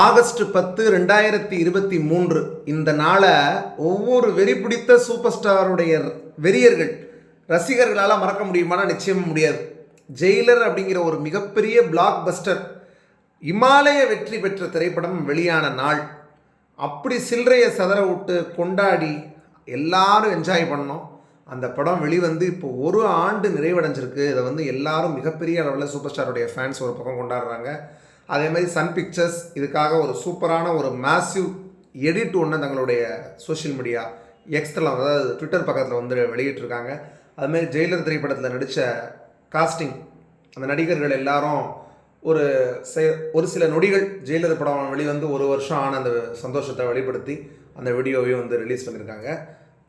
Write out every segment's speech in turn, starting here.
August பத்து ரெண்டாயிரத்தி இருபத்தி மூன்று. இந்த நாளை ஒவ்வொரு வெறி பிடித்த சூப்பர் ஸ்டாருடைய வெறியர்கள் ரசிகர்களால் மறக்க முடியுமானா நிச்சயம் முடியாது. ஜெயிலர் அப்படிங்கிற ஒரு மிகப்பெரிய பிளாக் பஸ்டர் இமாலய வெற்றி பெற்ற திரைப்படம் வெளியான நாள். அப்படி சில்லறையை சதற விட்டு கொண்டாடி எல்லாரும் என்ஜாய் பண்ணோம். அந்த படம் வெளிவந்து இப்போ ஒரு ஆண்டு நிறைவடைஞ்சிருக்கு. இதை வந்து எல்லாரும் மிகப்பெரிய அளவில் சூப்பர் ஸ்டாருடைய ஃபேன்ஸ் ஒரு பக்கம் கொண்டாடுறாங்க. அதே மாதிரி சன் பிக்சர்ஸ் இதுக்காக ஒரு சூப்பரான ஒரு மேசிவ் எடிட் ஒன்று தங்களுடைய சோஷியல் மீடியா எக்ஸ்தில் அதாவது ட்விட்டர் பக்கத்தில் வந்து வெளியிட்டிருக்காங்க. அதுமாதிரி ஜெயிலர் திரைப்படத்தில் நடித்த காஸ்டிங் அந்த நடிகர்கள் எல்லாரும் ஒரு செ- ஒரு சில நொடிகள் ஜெயிலர் படம் வெளிவந்து ஒரு வருஷம் ஆன அந்த சந்தோஷத்தை வெளிப்படுத்தி அந்த வீடியோவையும் வந்து ரிலீஸ் பண்ணியிருக்காங்க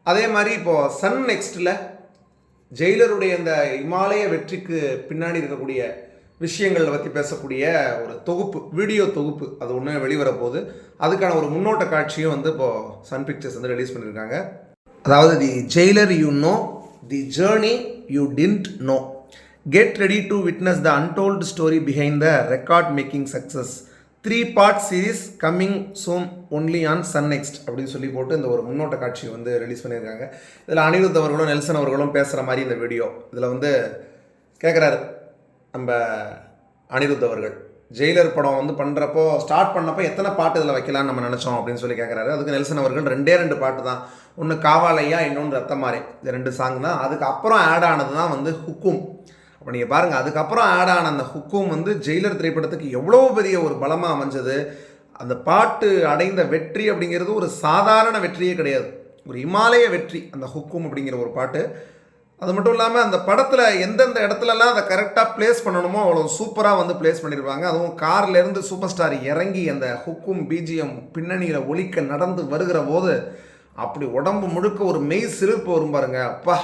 அதே மாதிரி இப்போது சன் நெக்ஸ்ட்டில் ஜெயிலருடைய இந்த இமாலய வெற்றிக்கு பின்னாடி இருக்கக்கூடிய விஷயங்களை பற்றி பேசக்கூடிய ஒரு தொகுப்பு வீடியோ தொகுப்பு அது ஒன்று வெளிவர போகுது அதுக்கான ஒரு முன்னோட்ட காட்சியும் வந்து இப்போது சன் பிக்சர்ஸ் வந்து ரிலீஸ் பண்ணியிருக்காங்க அதாவது the jailer you know the journey you didn't know get ready to witness the untold story behind the record making success three part series coming soon only on Sun Next அப்படின்னு சொல்லி போட்டு இந்த ஒரு முன்னோட்ட காட்சி வந்து release பண்ணியிருக்காங்க இதில் அனிருத் அவர்களும் நெல்சன் அவர்களும் பேசுகிற மாதிரி இந்த வீடியோ. இதில் வந்து கேட்குறாரு நம்ம அனிருத் அவர்கள். ஜெயிலர் படம் வந்து பண்ணுறப்போ ஸ்டார்ட் பண்ணப்போ எத்தனை பாட்டு இதில் வைக்கலாம்னு நம்ம நினச்சோம் அப்படின்னு சொல்லி கேட்குறாரு அதுக்கு நெல்சன் அவர்கள் ரெண்டே ரெண்டு பாட்டு தான். ஒன்று காவாலையா இன்னொன்று ரத்தமாரே இது ரெண்டு சாங் தான். அதுக்கப்புறம் ஆட் ஆனது தான் வந்து ஹுக்கும் அப்போ நீங்கள் பாருங்கள் அதுக்கப்புறம் ஆட் ஆன அந்த ஹுக்கும் வந்து ஜெயிலர் திரைப்படத்துக்கு எவ்வளோ பெரிய ஒரு பலமாக அமைஞ்சது. அந்த பாட்டு அடைந்த வெற்றி அப்படிங்கிறது ஒரு சாதாரண வெற்றியே கிடையாது. ஒரு இமாலய வெற்றி அந்த ஹுக்கும் அப்படிங்கிற ஒரு பாட்டு. அது மட்டும் இல்லாமல் அந்த படத்தில் எந்தெந்த இடத்துலலாம் அதை கரெக்டாக ப்ளேஸ் பண்ணணுமோ அவ்வளோ சூப்பராக வந்து ப்ளேஸ் பண்ணியிருப்பாங்க அதுவும் கார்லேருந்து சூப்பர் ஸ்டார் இறங்கி அந்த ஹுக்கும் பிஜிஎம் பின்னணியில் ஒழிக்க நடந்து வருகிற போது அப்படி உடம்பு முழுக்க ஒரு மெய் சிரிப்பு வரும் பாருங்க. அப்பா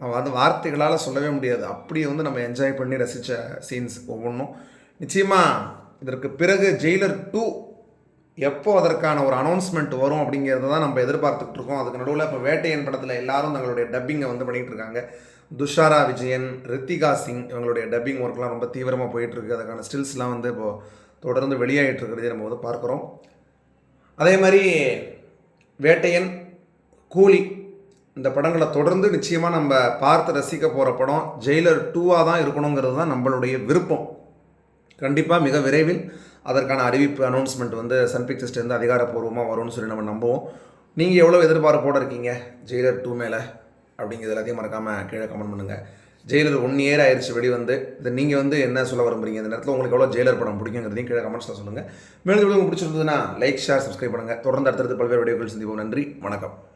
அது வந்து வார்த்தைகளால் சொல்லவே முடியாது. அப்படியே வந்து நம்ம என்ஜாய் பண்ணி ரசித்த சீன்ஸ் ஒவ்வொன்றும். நிச்சயமாக இதற்கு பிறகு ஜெயிலர் டூ எப்போ அதற்கான ஒரு அனௌன்ஸ்மெண்ட் வரும் அப்படிங்கிறத தான் நம்ம எதிர்பார்த்துட்டு இருக்கோம். அதுக்கு நடுவில் இப்போ வேட்டையன் படத்தில் எல்லாரும் தங்களுடைய டப்பிங்கை வந்து பண்ணிகிட்டு இருக்காங்க. துஷாரா விஜயன் ரித்திகா சிங் இவங்களுடைய டப்பிங் ஒர்க்லாம் ரொம்ப தீவிரமாக போயிட்டுருக்கு அதுக்கான ஸ்டில்ஸ்லாம் வந்து இப்போது தொடர்ந்து வெளியாகிட்டு இருக்கிறதே நம்ம வந்து பார்க்குறோம். அதே மாதிரி வேட்டையன் கூலி இந்த படங்களை தொடர்ந்து நிச்சயமாக நம்ம பார்த்து ரசிக்க போகிற படம் ஜெயிலர் டூவாக தான் இருக்கணுங்கிறது தான் நம்மளுடைய விருப்பம். கண்டிப்பாக மிக விரைவில் அதற்கான அறிவிப்பு அனௌன்ஸ்மெண்ட் வந்து சன் பிக்சர்ஸ்லேருந்து அதிகாரப்பூர்வமாக வரும்னு சொல்லி நம்ம நம்புவோம். நீங்கள் எவ்வளோ எதிர்பார்ப்போடு இருக்கீங்க? ஜெயிலர் டூ மேலே அப்படிங்கிறது எல்லாத்தையும் மறக்காமல் கீழே கமெண்ட் பண்ணுங்கள் ஜெயிலர் ஒன் இயர் ஆயிடுச்சு வெளிவந்து. இதை நீங்கள் வந்து என்ன சொல்ல விரும்புறீங்க? இந்த நேரத்தில் உங்களுக்கு எவ்வளோ ஜெயிலர் படம் பிடிக்குங்கிறதையும் கீழே கமெண்ட்ஸில் சொல்லுங்கள் மேலும் உங்களுக்கு பிடிச்சிருந்ததுன்னா லைக் ஷேர் சப்ஸ்கிரைப் பண்ணுங்கள் தொடர்ந்து அடுத்தடுத்து பல்வேறு வீடியோக்கள் சந்திப்போம். நன்றி. வணக்கம்.